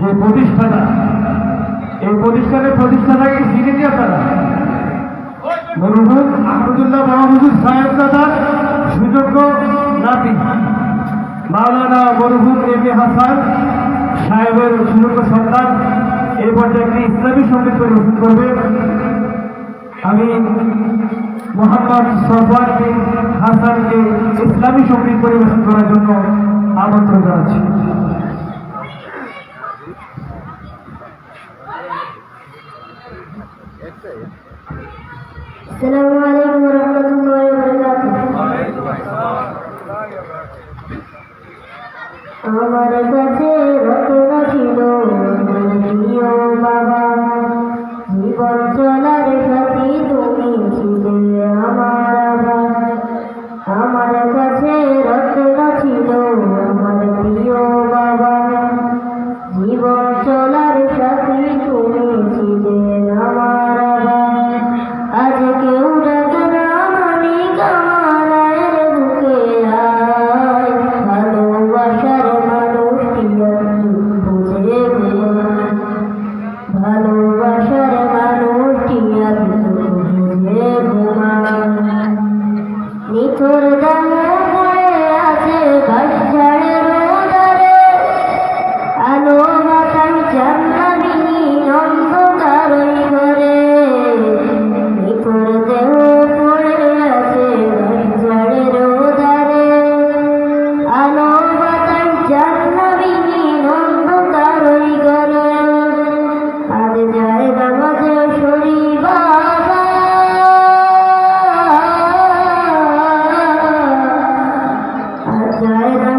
যে প্রতিষ্ঠাতা, এই প্রতিষ্ঠানের প্রতিষ্ঠাতাকে চিনে দিয়ে এম এ সাহেবের একটি ইসলামী সংগীত পরিবেশন করবে। আমি মোহাম্মদ বিন হাসানকে ইসলামী সংগীত পরিবেশন করার জন্য আমন্ত্রণ জানাচ্ছি। السلام عليكم ورحمة الله وبركاته আমার কাছে রত্ন ছিল প্রিয় বাবা, জীবন চলার সাথী তুমি ছিলে আমার আমার কাছে রত্ন ছিল যায়